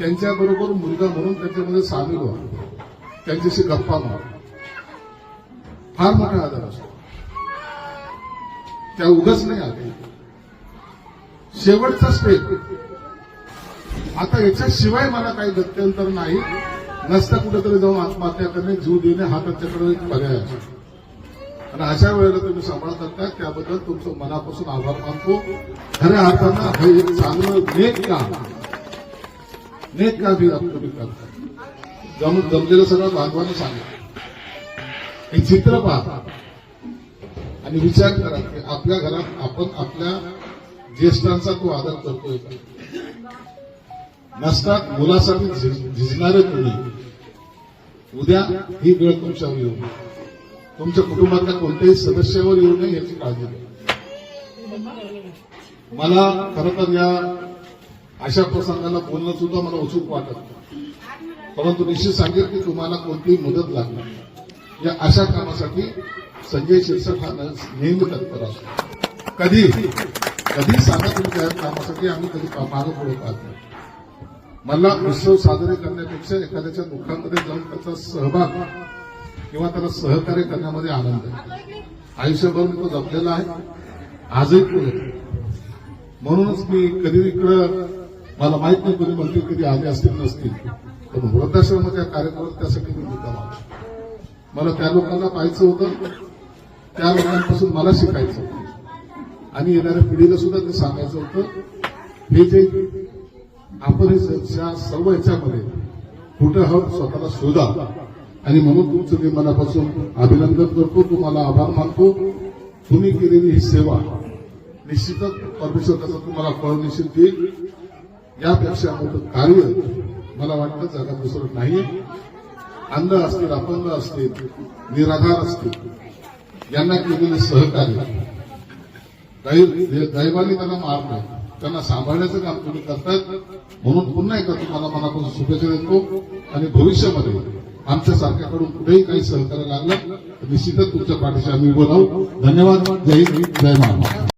त्यांच्याबरोबर मुलगा म्हणून त्यांच्यामध्ये सामील व्हा त्यांच्याशी गप्पा मारा. फार मोठा आधार असतो. त्या उगच नाही आले. शेवटचा स्टेप आता याच्याशिवाय मला काही गत्यंतर नाही. नसता कुठेतरी जाऊन आत्महत्या करणे जीव देणे हा त्याच्याकडे एक पर्याय असतो. आणि अशा वेळेला तुम्ही सांभाळत का त्याबद्दल तुमचं मनापासून आभार मानतो. खऱ्या अर्थानं हे एक चांगलं नेक काम नेक का ही तुम्ही करता जम जमलेलं सगळं भागवानं सांगा हे चित्र पहा आणि विचार करा की आपल्या घरात आपण आपल्या ज्येष्ठांचा तो आदर करतोय नसतात मुलासाठी झिजणारे तुम्ही उद्या ही वेळ तुमच्यावर येऊ नये. तुमच्या कुटुंबातल्या कोणत्याही सदस्यावर येऊ नये याची काळजी घ्या. मला खरं तर या अशा प्रसंगाला बोलणं सुद्धा मला उत्सुक वाटत नाही. परंतु निश्चित सांगेल की तुम्हाला कोणतीही मदत लागणार या अशा कामासाठी संजय शिरसाट हा नेहमी तत्पर असतो कधी? कधी सांगा तुमच्या कामासाठी? आम्ही कधी मागं पुढे पाहत नाही. मला उत्सव साजरे करण्यापेक्षा एखाद्याच्या दुःखामध्ये जाऊन त्याचा सहभाग किंवा त्याला सहकार्य करण्यामध्ये आनंद आहे. आयुष्यभर मी तो जपलेला आहे. आजही पुढे. म्हणूनच मी कधी इकडं मला माहीत नाही कोणी मंत्री कधी आले असतील नसतील. पण वृद्धाश्रमाच्या कार्यक्रमात त्यासाठी मी मुद्दा मागतो. मला त्या लोकांना पाहायचं होतं त्या लोकांपासून मला शिकायचं होतं. आणि येणाऱ्या पिढीला सुद्धा ते सांगायचं होतं हे जे आपण सर्व याच्यामध्ये कुठं हवं स्वतःला शोधा. आणि म्हणून तुमचं मी मनापासून अभिनंदन करतो तुम्हाला आभार मानतो. तुम्ही केलेली ही सेवा निश्चितच परमेश्वर त्याचं तुम्हाला फळ निश्चित देईल. यापेक्षा मोठं कार्य मला वाटतं जगात दुसरं नाहीये. अंध असतील अपंग असतील निराधार असतील यांना केलेले सहकार्य. दैवाने त्यांना मार नाही. त्यांना सांभाळण्याचं काम तुम्ही करतात म्हणून पुन्हा एकदा तुम्हाला मनापासून शुभेच्छा देतो. आणि भविष्यामध्ये आमच्यासारख्याकडून कुठेही काही सहकार्य लागलं निश्चितच तुमच्या पाठीशी आम्ही उभं राहू. धन्यवाद. जय हिंद. जय महाराज